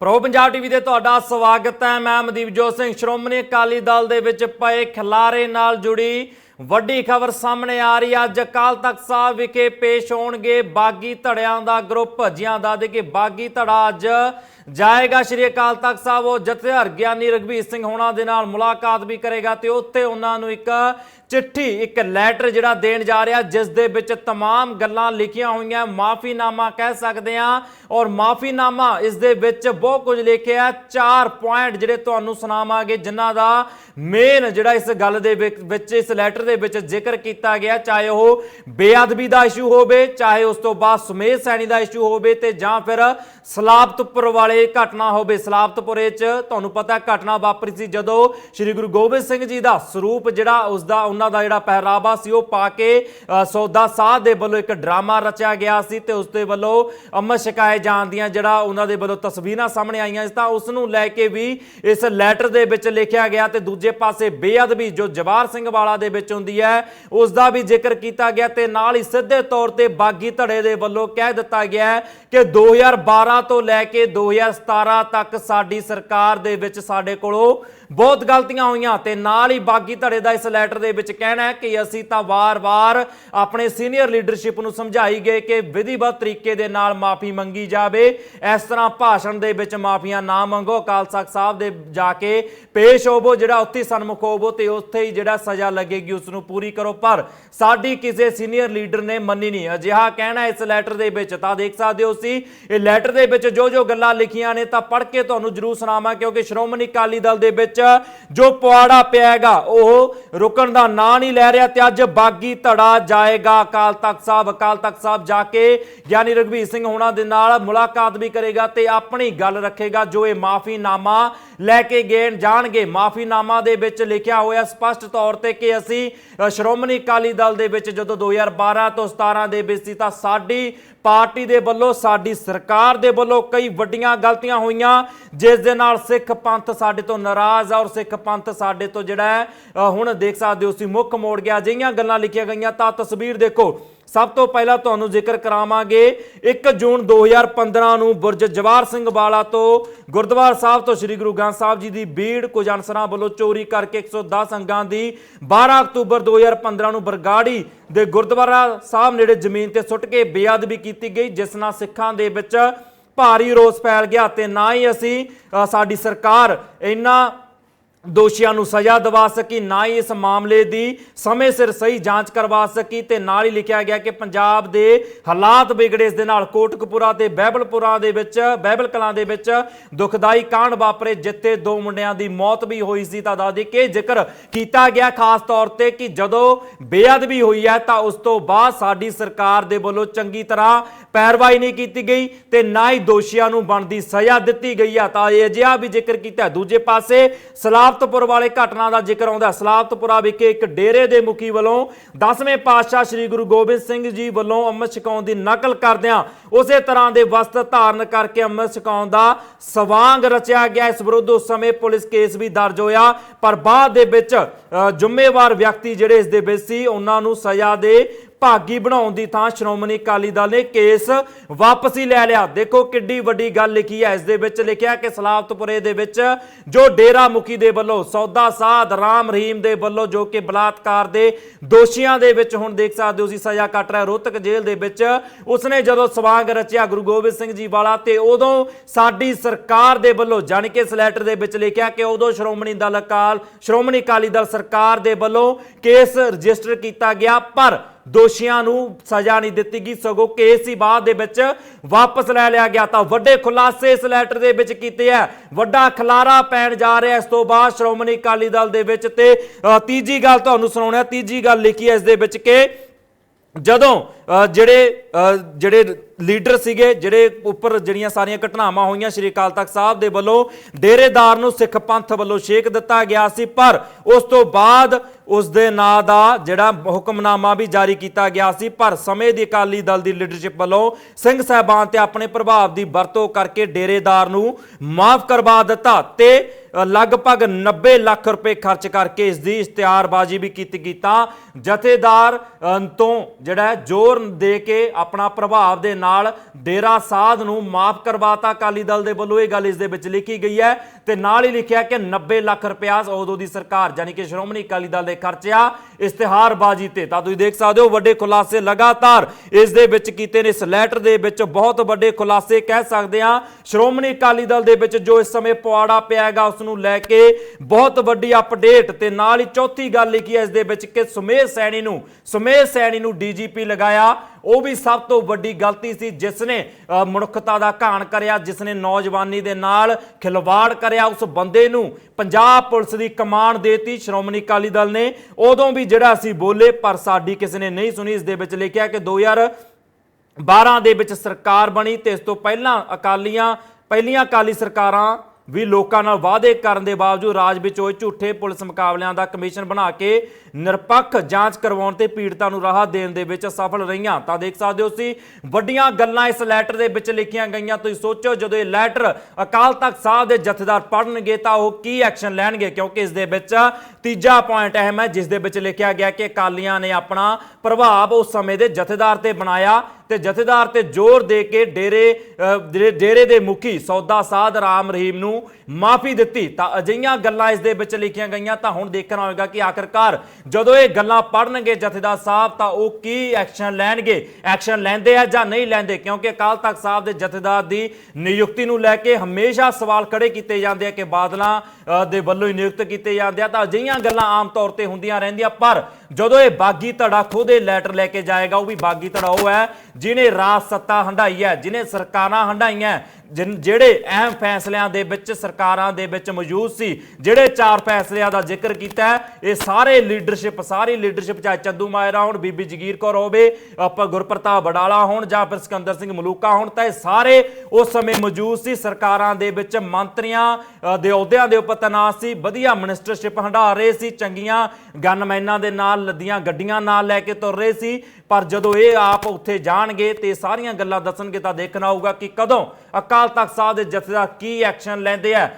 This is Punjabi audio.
ਪ੍ਰੋ ਪੰਜਾਬ ਟੀਵੀ ਤੇ ਤੁਹਾਡਾ ਸਵਾਗਤ ਹੈ। ਮੈਂ ਮਨਦੀਪਜੋਤ ਸਿੰਘ ਸ਼੍ਰੋਮਣੀ ਅਕਾਲੀ ਦਲ ਦੇ ਵਿੱਚ ਪਏ ਖਿਲਾਰੇ ਨਾਲ ਜੁੜੀ ਵੱਡੀ ਖਬਰ ਸਾਹਮਣੇ ਆ ਰਹੀ ਹੈ। ਅੱਜ ਅਕਾਲ ਤਖਤ ਸਾਹਿਬ ਵਿਖੇ ਪੇਸ਼ ਹੋਣਗੇ ਬਾਗੀ ਧੜਿਆਂ ਦਾ ਗਰੁੱਪ। ਭੱਜਿਆਂ ਦਾ ਦੇ ਕਿ ਬਾਗੀ ਧੜਾ ਅੱਜ ਜਾਏਗਾ ਸ਼੍ਰੀ ਅਕਾਲ ਤਖਤ ਸਾਹਿਬ ਉਹ ਜਥੇਦਾਰ ਗਿਆਨੀ ਰਗਵੀਰ ਸਿੰਘ ਹੋਣਾ ਦੇ ਨਾਲ ਮੁਲਾਕਾਤ ਵੀ ਕਰੇਗਾ ਤੇ ਉੱਥੇ ਉਹਨਾਂ ਨੂੰ ਇੱਕ ਚਿੱਠੀ ਇੱਕ ਲੈਟਰ ਜਿਹੜਾ ਦੇਣ ਜਾ ਰਿਹਾ ਜਿਸ ਦੇ ਵਿੱਚ तमाम ਗੱਲਾਂ ਲਿਖੀਆਂ ਹੋਈਆਂ ਮਾਫੀਨਾਮਾ ਕਹਿ ਸਕਦੇ ਆ ਔਰ ਮਾਫੀਨਾਮਾ ਇਸ ਦੇ ਵਿੱਚ ਬਹੁਤ ਕੁਝ ਲਿਖਿਆ ਚਾਰ ਪੁਆਇੰਟ ਜਿਹੜੇ ਤੁਹਾਨੂੰ ਸੁਣਾਵਾਂਗੇ ਜਿਨ੍ਹਾਂ ਦਾ ਮੇਨ ਜਿਹੜਾ ਇਸ ਗੱਲ ਦੇ ਵਿਕ- ਵਿੱਚ ਇਸ ਲੈਟਰ ਦੇ ਵਿੱਚ ਜ਼ਿਕਰ ਕੀਤਾ ਗਿਆ ਚਾਹੇ ਉਹ ਬੇਅਦਬੀ ਦਾ ਇਸ਼ੂ ਹੋਵੇ ਚਾਹੇ ਉਸ ਤੋਂ ਬਾਅਦ ਸੁਮੇਧ ਸੈਣੀ ਦਾ ਇਸ਼ੂ ਹੋਵੇ ਤੇ ਜਾਂ ਫਿਰ ਸਲਾਬਤਪੁਰ ਵਾਲੇ ਘਟਨਾ ਹੋਵੇ ਸਲਾਬਤਪੁਰੇ 'ਚ, ਤੁਹਾਨੂੰ ਪਤਾ ਘਟਨਾ ਵਾਪਰੀ ਸੀ ਜਦੋਂ ਸ੍ਰੀ ਗੁਰੂ ਗੋਬਿੰਦ ਸਿੰਘ ਜੀ ਦਾ ਸਰੂਪ ਜਿਹੜਾ ਉਸ ਦਾ ਉਹਨਾਂ ਦਾ ਜਿਹੜਾ ਪਹਿਰਾਵਾ ਸੀ, ਉਹ ਪਾ ਕੇ ਸੌਦਾ ਸਾਧ ਦੇ ਵੱਲੋਂ ਇੱਕ ਡਰਾਮਾ ਰਚਿਆ ਗਿਆ ਸੀ ਤੇ ਉਸ ਦੇ ਵੱਲੋਂ ਅਮਰ ਛਕਾਏ ਜਾਣ ਦੀਆਂ ਜਿਹੜਾ ਉਹਨਾਂ ਦੇ ਵੱਲੋਂ ਤਸਵੀਰਾਂ ਸਾਹਮਣੇ ਆਈਆਂ ਸੀ, ਤਾਂ ਉਸ ਨੂੰ ਲੈ ਕੇ ਵੀ ਇਸ ਲੈਟਰ ਦੇ ਵਿੱਚ ਲਿਖਿਆ ਗਿਆ ਤੇ ਦੂਜੇ ਪਾਸੇ ਬੇਅਦਬੀ ਜੋ ਜਵਾਰ ਸਿੰਘ ਵਾਲਾ ਦੇ ਵਿੱਚ ਹੁੰਦੀ ਹੈ ਉਸ ਦਾ ਵੀ ਜ਼ਿਕਰ ਕੀਤਾ ਗਿਆ ਤੇ ਨਾਲ ਹੀ ਸਿੱਧੇ ਤੌਰ ਤੇ ਬਾਗੀ ਧੜੇ ਦੇ ਵੱਲੋਂ ਕਹਿ ਦਿੱਤਾ ਗਿਆ ਹੈ ਕਿ 2012 ਤੋਂ ਲੈ ਕੇ 2017 ਤੱਕ ਸਾਡੀ ਸਰਕਾਰ ਦੇ ਵਿੱਚ ਸਾਡੇ ਕੋਲੋਂ ਬਹੁਤ ਗਲਤੀਆਂ ਹੋਈਆਂ ਤੇ ਨਾਲ ਹੀ ਬਾਗੀ ਧੜੇ ਦਾ ਇਸ ਲੈਟਰ ਦੇ ਵਿੱਚ ਕਹਿਣਾ ਹੈ ਕਿ ਅਸੀਂ ਤਾਂ ਵਾਰ-ਵਾਰ ਆਪਣੇ ਸੀਨੀਅਰ ਲੀਡਰਸ਼ਿਪ ਨੂੰ ਸਮਝਾਈ ਗਏ ਕਿ ਵਿਧੀਵਤ ਤਰੀਕੇ ਦੇ ਨਾਲ ਮਾਫੀ ਮੰਗੀ ਜਾਵੇ। ਇਸ ਤਰ੍ਹਾਂ ਭਾਸ਼ਣ ਦੇ ਵਿੱਚ ਮਾਫੀਆਂ ਨਾ ਮੰਗੋ। ਅਕਾਲ ਤਖਤ ਸਾਹਿਬ ਦੇ ਜਾ ਕੇ ਪੇਸ਼ ਹੋਵੋ, ਜਿਹੜਾ ਉੱਥੇ ਹੀ ਸਨਮੁਖ ਹੋਵੋ ਤੇ ਉੱਥੇ ਹੀ ਜਿਹੜਾ ਸਜ਼ਾ ਲੱਗੇਗੀ ਉਸ ਨੂੰ ਪੂਰੀ ਕਰੋ। ਪਰ ਸਾਡੀ ਕਿਸੇ ਸੀਨੀਅਰ ਲੀਡਰ ਨੇ ਮੰਨੀ ਨਹੀਂ। ਅਜਿਹਾ ਕਹਿਣਾ ਇਸ ਲੈਟਰ ਦੇ ਵਿੱਚ, ਤਾਂ ਦੇਖ ਸਕਦੇ ਹੋ ਸੀ ਇਹ ਲੈਟਰ ਦੇ ਵਿੱਚ ਜੋ ਜੋ ਗੱਲਾਂ ਲਿਖੀਆਂ ਨੇ, ਤਾਂ ਪੜ੍ਹ ਕੇ ਤੁਹਾਨੂੰ ਜਰੂਰ ਸੁਣਾਵਾਂ, ਕਿਉਂਕਿ ਸ਼੍ਰੋਮਣੀ ਅਕਾਲੀ ਦਲ ਦੇ ਵਿੱਚ ਜੋ ਪੁਆੜਾ ਪਿਆ ਹੈਗਾ ਉਹ ਰੁਕਣ ਦਾ ਨਾਂ ਨਹੀਂ ਲੈ ਰਿਹਾ ਤੇ ਅੱਜ ਬਾਗੀ ਧੜਾ ਜਾਏਗਾ ਅਕਾਲ ਤਖਤ ਸਾਹਿਬ। ਅਕਾਲ ਤਖਤ ਸਾਹਿਬ ਜਾ ਕੇ ਗਿਆਨੀ ਰਗਵੀਰ ਸਿੰਘ ਹੋਣਾ ਦੇ ਨਾਲ ਮੁਲਾਕਾਤ ਵੀ ਕਰੇਗਾ ਤੇ ਆਪਣੀ ਗੱਲ ਰੱਖੇਗਾ। ਜੋ ਇਹ ਮਾਫੀਨਾਮਾ ਲੈ ਕੇ ਗਏ ਜਾਣਗੇ। ਮਾਫੀਨਾਮਾ ਦੇ ਵਿੱਚ ਲਿਖਿਆ ਹੋਇਆ ਸਪਸ਼ਟ ਤੌਰ ਤੇ ਕਿ ਅਸੀਂ ਸ਼੍ਰੋਮਣੀ ਅਕਾਲੀ ਦਲ ਦੇ ਵਿੱਚ ਜਦੋਂ 2012 ਤੋਂ 17 ਦੇ ਵਿੱਚ ਸੀ ਤਾਂ ਸਾਡੀ ਪਾਰਟੀ ਦੇ ਵੱਲੋਂ, ਸਾਡੀ ਸਰਕਾਰ ਦੇ ਵੱਲੋਂ ਕਈ ਵੱਡੀਆਂ ਗਲਤੀਆਂ ਹੋਈਆਂ, ਜਿਸ ਦੇ ਨਾਲ ਸਿੱਖ ਪੰਥ ਸਾਡੇ ਤੋਂ ਨਾਰਾਜ਼ ਆ ਔਰ ਸਿੱਖ ਪੰਥ ਸਾਡੇ ਤੋਂ ਜਿਹੜਾ ਹੁਣ ਦੇਖ ਸਕਦੇ ਹੋ ਸੀ ਮੁੱਖ ਮੋੜ ਗਿਆ, ਅਜਿਹੀਆਂ ਗੱਲਾਂ ਲਿਖੀਆਂ ਗਈਆਂ, ਤਾਂ ਤਸਵੀਰ ਦੇਖੋ। ਸਭ ਤੋਂ ਪਹਿਲਾਂ ਤੁਹਾਨੂੰ ਜ਼ਿਕਰ ਕਰਾਵਾਂਗੇ 1 ਜੂਨ 2015 ਨੂੰ ਬੁਰਜ ਜਵਾਰ ਸਿੰਘ ਵਾਲਾ ਤੋਂ ਗੁਰਦੁਆਰਾ ਸਾਹਿਬ ਤੋਂ ਸ੍ਰੀ ਗੁਰੂ ਗ੍ਰੰਥ ਸਾਹਿਬ ਜੀ ਦੀ ਬੀੜ ਕੁਝ ਅਨਸਰਾਂ ਵੱਲੋਂ ਚੋਰੀ ਕਰਕੇ 110 ਅੰਗਾਂ ਦੀ 12 ਅਕਤੂਬਰ 2015 ਨੂੰ ਬਰਗਾੜੀ ਦੇ ਗੁਰਦੁਆਰਾ ਸਾਹਿਬ ਨੇੜੇ ਜ਼ਮੀਨ ਤੇ ਸੁੱਟ ਕੇ ਬੇਅਦਬੀ ਕੀਤੀ ਗਈ, ਜਿਸ ਨਾਲ ਸਿੱਖਾਂ ਦੇ ਵਿੱਚ ਭਾਰੀ ਰੋਸ ਫੈਲ ਗਿਆ ਤੇ ਨਾ ਹੀ ਅਸੀਂ ਸਾਡੀ ਸਰਕਾਰ ਇੰਨਾ ਦੋਸ਼ੀਆਂ ਨੂੰ ਸਜ਼ਾ ਦਿਵਾ ਸਕੀ, ਨਾ ਹੀ ਇਸ ਮਾਮਲੇ ਦੀ ਸਮੇਂ ਸਿਰ ਸਹੀ ਜਾਂਚ ਕਰਵਾ ਸਕੀ ਤੇ ਨਾਲ ਹੀ ਲਿਖਿਆ ਗਿਆ ਕਿ ਪੰਜਾਬ ਦੇ ਹਾਲਾਤ ਵਿਗੜੇ ਇਸ ਦੇ ਨਾਲ ਕੋਟਕਪੂਰਾ ਤੇ ਬਹਿਬਲਪੁਰਾ ਦੇ ਵਿੱਚ, ਬਹਿਬਲ ਕਲਾਂ ਦੇ ਵਿੱਚ ਦੁਖਦਾਈ ਕਾਂਡ ਵਾਪਰੇ, ਜਿੱਥੇ ਦੋ ਮੁੰਡਿਆਂ ਦੀ ਮੌਤ ਵੀ ਹੋਈ ਸੀ। ਤਾਂ ਦੱਸਦੀ ਕਿ ਜ਼ਿਕਰ ਕੀਤਾ ਗਿਆ ਖਾਸ ਤੌਰ ਤੇ ਕਿ ਜਦੋਂ ਬੇਅਦਬੀ ਹੋਈ ਹੈ ਤਾਂ ਉਸ ਤੋਂ ਬਾਅਦ ਸਾਡੀ ਸਰਕਾਰ ਦੇ ਵੱਲੋਂ ਚੰਗੀ ਤਰ੍ਹਾਂ ਪੈਰਵਾਈ ਨਹੀਂ ਕੀਤੀ ਗਈ ਤੇ ਨਾ ਹੀ ਦੋਸ਼ੀਆਂ ਨੂੰ ਬਣਦੀ ਸਜ਼ਾ ਦਿੱਤੀ ਗਈ ਆ। ਤਾਂ ਇਹ ਅਜਿਹਾ ਵੀ ਜ਼ਿਕਰ ਕੀਤਾ। ਦੂਜੇ ਪਾਸੇ ਸਲਾਬਤਪੁਰ ਵਾਲੇ ਘਟਨਾ ਦਾ ਜ਼ਿਕਰ ਆਉਂਦਾ ਸਲਾਬਤਪੁਰਾ ਵਿਖੇ ਇੱਕ ਡੇਰੇ ਦੇ ਮੁਖੀ ਵੱਲੋਂ 10ਵੇਂ ਪਾਤਸ਼ਾਹ ਸ੍ਰੀ ਗੁਰੂ ਗੋਬਿੰਦ ਸਿੰਘ ਜੀ ਵੱਲੋਂ ਅੰਮ੍ਰਿਤ ਛਕਾਉਣ ਦੀ ਨਕਲ ਕਰਦਿਆਂ ਉਸੇ ਤਰ੍ਹਾਂ ਦੇ ਵਸਤਰ ਧਾਰਨ ਕਰਕੇ ਅੰਮ੍ਰਿਤ ਛਕਾਉਣ ਦਾ ਸਵਾਂਗ ਰਚਿਆ ਗਿਆ। ਇਸ ਵਿਰੁੱਧ ਉਸ ਸਮੇਂ ਪੁਲਿਸ ਕੇਸ ਵੀ ਦਰਜ ਹੋਇਆ ਪਰ ਬਾਅਦ ਦੇ ਵਿੱਚ ਅ, ਜ਼ਿੰਮੇਵਾਰ ਵਿਅਕਤੀ ਜਿਹੜੇ ਇਸ ਦੇ ਵਿੱਚ ਸੀ ਉਹਨਾਂ ਨੂੰ ਸਜ਼ਾ ਦੇ ਭਾਗੀ ਬਣਾਉਣ ਦੀ ਥਾਂ ਸ਼੍ਰੋਮਣੀ ਅਕਾਲੀ ਦਲ ਨੇ ਕੇਸ ਵਾਪਸ ਹੀ ਲੈ ਲਿਆ। ਦੇਖੋ ਕਿੱਡੀ ਵੱਡੀ ਗੱਲ ਲਿਖੀ ਹੈ। ਇਸ ਦੇ ਵਿੱਚ ਲਿਖਿਆ ਕਿ ਸਲਾਬਤਪੁਰੇ ਦੇ ਵਿੱਚ ਜੋ ਡੇਰਾ ਮੁਖੀ ਦੇ ਵੱਲੋਂ, ਸੌਦਾ ਸਾਧ ਰਾਮ ਰਹੀਮ ਦੇ ਵੱਲੋਂ ਜੋ ਕਿ ਬਲਾਤਕਾਰ ਦੇ ਦੋਸ਼ੀਆਂ ਦੇ ਵਿੱਚ ਹੁਣ ਦੇਖ ਸਕਦੇ ਹੋ ਸੀ ਸਜ਼ਾ ਕੱਟ ਰਿਹਾ। ਰੋਹਤਕ ਜੇਲ੍ਹ ਦੇ ਵਿੱਚ ਉਸਨੇ ਜਦੋਂ ਸਵਾਂਗ ਰਚਿਆ ਗੁਰੂ ਗੋਬਿੰਦ ਸਿੰਘ ਜੀ ਵਾਲਾ ਤੇ ਉਦੋਂ ਸਾਡੀ ਸਰਕਾਰ ਦੇ ਵੱਲੋਂ, ਜਾਣੀ ਕਿ ਸਲੈਟਰ ਦੇ ਵਿੱਚ ਲਿਖਿਆ ਕਿ ਉਦੋਂ ਸ਼੍ਰੋਮਣੀ ਦਲ ਅਕਾਲ, ਸ਼੍ਰੋਮਣੀ ਅਕਾਲੀ ਦਲ ਸਰਕਾਰ ਦੇ ਵੱਲੋਂ ਕੇਸ ਰਜਿਸਟਰ ਕੀਤਾ ਗਿਆ। ਪਰ ਦੋਸ਼ੀਆਂ ਨੂੰ ਸਜ਼ਾ ਨਹੀਂ ਦਿੱਤੀ ਗਈ ਸਗੋਂ ਕੇਸ ਹੀ ਬਾਅਦ ਦੇ ਵਿੱਚ ਵਾਪਸ ਲੈ ਲਿਆ ਗਿਆ। ਤਾਂ ਵੱਡੇ ਖੁਲਾਸੇ ਇਸ ਲੈਟਰ ਦੇ ਵਿੱਚ ਕੀਤੇ ਆ। ਵੱਡਾ ਖਲਾਰਾ ਪੈਣ ਜਾ ਰਿਹਾ। ਇਸ ਤੋਂ ਬਾਅਦ ਸ਼੍ਰੋਮਣੀ ਅਕਾਲੀ ਦਲ ਦੇ ਵਿੱਚ ਤੇ ਤੀਜੀ ਗੱਲ ਤੁਹਾਨੂੰ ਸੁਣਾਉਣਾ। ਤੀਜੀ ਗੱਲ ਲਿਖੀ ਹੈ ਇਸ ਦੇ ਵਿੱਚ ਕਿ ਜਦੋਂ ਜਿਹੜੇ ਜਿਹੜੇ ਲੀਡਰ ਸੀਗੇ, ਜਿਹੜੇ ਉੱਪਰ ਜਿਹੜੀਆਂ ਸਾਰੀਆਂ ਘਟਨਾਵਾਂ ਹੋਈਆਂ ਸ਼੍ਰੀ ਅਕਾਲ ਤਖਤ ਸਾਹਿਬ ਦੇ ਵੱਲੋਂ, ਡੇਰੇਦਾਰ ਨੂੰ ਸਿੱਖ ਪੰਥ ਵੱਲੋਂ ਛੇਕ ਦਿੱਤਾ ਗਿਆ ਸੀ, ਪਰ ਉਸ ਤੋਂ ਬਾਅਦ ਉਸ ਦੇ ਨਾਂ ਦਾ ਜਿਹੜਾ ਹੁਕਮਨਾਮਾ ਵੀ ਜਾਰੀ ਕੀਤਾ ਗਿਆ ਸੀ, ਪਰ ਸਮੇਂ ਦੀ ਅਕਾਲੀ ਦਲ ਦੀ ਲੀਡਰਸ਼ਿਪ ਵੱਲੋਂ ਸਿੰਘ ਸਾਹਿਬਾਨ ਤੇ ਆਪਣੇ ਪ੍ਰਭਾਵ ਦੀ ਵਰਤੋਂ ਕਰਕੇ ਡੇਰੇਦਾਰ ਨੂੰ ਮਾਫ ਕਰਵਾ ਦਿੱਤਾ ਤੇ ਲਗਭਗ 90 ਲੱਖ ਰੁਪਏ ਖਰਚ ਕਰਕੇ ਇਸ ਦੀ ਇਸ਼ਤਿਹਾਰਬਾਜ਼ੀ ਵੀ ਕੀਤੀ ਗਈ ਤਾਂ ਜਥੇਦਾਰ ਤੋਂ ਜਿਹੜਾ ਜ਼ੋਰ ਦੇ ਕੇ ਆਪਣਾ ਪ੍ਰਭਾਵ ਦੇ ਨਾਲ ਡੇਰਾ ਸਾਧ ਨੂੰ ਮਾਫ ਕਰਵਾਤਾ ਅਕਾਲੀ ਦਲ ਦੇ ਵੱਲੋਂ। ਇਹ ਗੱਲ ਇਸ ਦੇ ਵਿੱਚ ਲਿਖੀ ਗਈ ਹੈ ਤੇ ਨਾਲ ਹੀ ਲਿਖਿਆ ਕਿ 90 ਲੱਖ ਰੁਪਇਆ ਉਦੋਂ ਦੀ ਸਰਕਾਰ ਯਾਨੀ ਕਿ ਸ਼੍ਰੋਮਣੀ ਅਕਾਲੀ ਦਲ ਦੇ ਖਰਚਿਆ ਇਸ਼ਤਿਹਾਰਬਾਜ਼ੀ ਤੇ। ਤਾਂ ਤੁਸੀਂ ਦੇਖ ਸਕਦੇ ਹੋ ਵੱਡੇ ਖੁਲਾਸੇ ਲਗਾਤਾਰ ਇਸ ਦੇ ਵਿੱਚ ਕੀਤੇ ਨੇ। ਇਸ ਲੈਟਰ ਦੇ ਵਿੱਚ ਬਹੁਤ ਵੱਡੇ ਖੁਲਾਸੇ ਕਹਿ ਸਕਦੇ ਹਾਂ। ਸ਼੍ਰੋਮਣੀ ਅਕਾਲੀ ਦਲ ਦੇ ਵਿੱਚ ਜੋ ਇਸ ਸਮੇਂ ਪਵਾੜਾ ਪਿਆ ਹੈਗਾ, ਉਸ ਨੂੰ ਲੈ ਕੇ ਬਹੁਤ ਵੱਡੀ ਅਪਡੇਟ ਤੇ ਨਾਲ ਹੀ ਚੌਥੀ ਗੱਲ ਲਿਖੀ ਹੈ ਇਸ ਦੇ ਵਿੱਚ ਕਿ ਸੁਮੇਧ ਸੈਣੀ ਨੂੰ, ਸੁਮੇਧ ਸੈਣੀ ਨੂੰ ਡੀਜੀਪੀ ਲਗਾਇਆ। ਉਹ ਵੀ ਸਭ ਤੋਂ ਵੱਡੀ ਗਲਤੀ ਸੀ ਜਿਸ ਨੇ ਮਨੁੱਖਤਾ ਦਾ ਘਾਣ ਕਰਿਆ ਜਿਸ ਨੇ ਨੌਜਵਾਨੀ ਦੇ ਨਾਲ ਖਿਲਵਾੜ ਕਰਿਆ, ਉਸ ਬੰਦੇ ਨੂੰ ਪੰਜਾਬ ਪੁਲਿਸ ਦੀ ਕਮਾਂਡ ਦੇਤੀ, ਸ਼੍ਰੋਮਣੀ ਅਕਾਲੀ ਦਲ ਨੇ। ਉਦੋਂ ਵੀ ਜਿਹੜਾ ਅਸੀਂ ਬੋਲੇ, ਪਰ ਸਾਡੀ ਕਿਸੇ ਨੇ ਨਹੀਂ ਸੁਣੀ। ਇਸ ਦੇ ਵਿੱਚ ਲਿਖਿਆ ਕਿ 2000 12 ਦੇ ਵਿੱਚ ਸਰਕਾਰ ਬਣੀ ਤੇ ਇਸ ਤੋਂ ਪਹਿਲਾਂ ਅਕਾਲੀਆਂ, ਪਹਿਲੀਆਂ ਅਕਾਲੀ ਸਰਕਾਰਾਂ ਵੀ ਲੋਕਾਂ ਨਾਲ ਵਾਅਦੇ ਕਰਨ ਦੇ ਬਾਵਜੂਦ ਰਾਜ ਵਿੱਚ ਹੋਏ ਝੂਠੇ ਪੁਲਿਸ ਮੁਕਾਬਲਿਆਂ ਦਾ ਕਮਿਸ਼ਨ ਬਣਾ ਕੇ ਨਿਰਪੱਖ ਜਾਂਚ ਕਰਵਾਉਣ ਤੇ ਪੀੜਤਾਂ ਨੂੰ ਰਾਹਤ ਦੇਣ ਦੇ ਵਿੱਚ ਸਫਲ ਰਹੀਆਂ। ਤਾਂ ਦੇਖ ਸਕਦੇ ਹੋ ਤੁਸੀਂ, ਵੱਡੀਆਂ ਗੱਲਾਂ ਇਸ ਲੈਟਰ ਦੇ ਵਿੱਚ ਲਿਖੀਆਂ ਗਈਆਂ। ਤੁਸੀਂ ਸੋਚੋ, ਜਦੋਂ ਇਹ ਲੈਟਰ ਅਕਾਲ ਤਖਤ ਸਾਹਿਬ ਦੇ ਜਥੇਦਾਰ ਪੜਨਗੇ ਤਾਂ ਉਹ ਕੀ ਐਕਸ਼ਨ ਲੈਣਗੇ? ਕਿਉਂਕਿ ਇਸ ਦੇ ਵਿੱਚ ਤੀਜਾ ਪੁਆਇੰਟ ਅਹਿਮ ਹੈ, ਜਿਸ ਦੇ ਵਿੱਚ ਲਿਖਿਆ ਗਿਆ ਕਿ ਅਕਾਲੀਆਂ ਨੇ ਆਪਣਾ ਪ੍ਰਭਾਵ ਉਸ ਸਮੇਂ ਦੇ ਜਥੇਦਾਰ ਤੇ ਬਣਾਇਆ। ਤੇ ਜਥੇਦਾਰ ਤੇ ਜ਼ੋਰ ਦੇ ਕੇ ਡੇਰੇ ਡੇਰੇ ਦੇ ਮੁਖੀ ਸੌਦਾ ਸਾਧ ਰਾਮ ਰਹੀਮ ਨੂੰ ਮਾਫੀ ਦਿੱਤੀ। ਤਾਂ ਅਜਿਹੀਆਂ ਗੱਲਾਂ ਇਸ ਦੇ ਵਿੱਚ ਲਿਖੀਆਂ ਗਈਆਂ ਤਾਂ ਹੁਣ ਦੇਖਣਾ ਹੋਵੇਗਾ ਕਿ ਆਖਰਕਾਰ ਜਦੋਂ ਇਹ ਗੱਲਾਂ ਪੜਨਗੇ ਜਥੇਦਾਰ ਸਾਹਿਬ ਤਾਂ ਉਹ ਕੀ ਐਕਸ਼ਨ ਲੈਣਗੇ? ਐਕਸ਼ਨ ਲੈਂਦੇ ਆ ਜਾਂ ਨਹੀਂ ਲੈਂਦੇ? ਕਿਉਂਕਿ ਅਕਾਲ ਤਖਤ ਸਾਹਿਬ ਦੇ ਜਥੇਦਾਰ ਦੀ ਨਿਯੁਕਤੀ ਨੂੰ ਲੈ ਕੇ ਹਮੇਸ਼ਾ ਸਵਾਲ ਖੜੇ ਕੀਤੇ ਜਾਂਦੇ ਆ ਕਿ ਬਾਦਲਾਂ ਅ, ਦੇ ਵੱਲੋਂ ਹੀ ਨਿਯੁਕਤ ਕੀਤੇ ਜਾਂਦੇ ਆ। ਤਾਂ ਅਜਿਹੀਆਂ ਗੱਲਾਂ ਆਮ ਤੌਰ ਤੇ ਹੁੰਦੀਆਂ ਰਹਿੰਦੀਆਂ ਪਰ ਜਦੋਂ ਇਹ ਬਾਗੀ ਧੜਾ ਖੁਦੇ ਲੈਟਰ ਲੈ ਕੇ ਜਾਏਗਾ ਉਹ ਵੀ ਬਾਗੀ ਧੜਾ ਉਹ ਹੈ ਜਿਨੇ ਰਾਜ ਸੱਤਾ ਹੰਡਾਈ ਹੈ ਜਿਨੇ ਸਰਕਾਰਾਂ ਹੰਡਾਈਆਂ ਜਿਹੜੇ ਅਹਿਮ ਫੈਸਲਿਆਂ ਦੇ ਵਿੱਚ ਸਰਕਾਰਾਂ ਦੇ ਵਿੱਚ ਮੌਜੂਦ ਸੀ, ਜਿਹੜੇ ਚਾਰ ਫੈਸਲਿਆਂ ਦਾ ਜ਼ਿਕਰ ਕੀਤਾ ਇਹ ਸਾਰੇ ਲੀਡਰਸ਼ਿਪ, ਸਾਰੀ ਲੀਡਰਸ਼ਿਪ, ਚਾਹੇ ਚੰਦੂ ਮਾਇਰਾ ਹੋਣ, ਬੀਬੀ ਜਗੀਰ ਕੌਰ ਹੋਵੇ, ਆਪਾਂ ਗੁਰਪ੍ਰਤਾਪ ਬਡਾਲਾ ਹੋਣ, ਜਾਂ ਫਿਰ ਸਿਕੰਦਰ ਸਿੰਘ ਮਲੂਕਾ ਹੋਣ, ਤਾਂ ਇਹ ਸਾਰੇ ਉਸ ਸਮੇਂ ਮੌਜੂਦ ਸੀ, ਸਰਕਾਰਾਂ ਦੇ ਵਿੱਚ ਮੰਤਰੀਆਂ ਦੇ ਅਹੁਦਿਆਂ ਦੇ ਉੱਪਰ ਤੈਨਾਤ ਸੀ, ਵਧੀਆ ਮਿਨਿਸਟਰਸ਼ਿਪ ਹੰਢਾ ਰਹੇ ਸੀ, ਚੰਗੀਆਂ ਗਨਮੈਨਾਂ ਦੇ ਨਾਲ, ਲੱਦੀਆਂ ਗੱਡੀਆਂ ਨਾਲ ਲੈ ਕੇ ਤੁਰ ਰਹੇ ਸੀ, ਪਰ ਜਦੋਂ ਇਹ ਆਪ ਉੱਥੇ ਜਾਣਗੇ ਤੇ ਸਾਰੀਆਂ ਗੱਲਾਂ ਦੱਸਣਗੇ ਤਾਂ ਦੇਖਣਾ ਹੋਊਗਾ ਕਿ ਕਦੋਂ ਅਕਾਲ ਤਖਤ ਸਾਹਿਬ ਦੇ ਜਥੇਦਾਰ ਕੀ ਐਕਸ਼ਨ ਲੈਂਦੇ ਆ?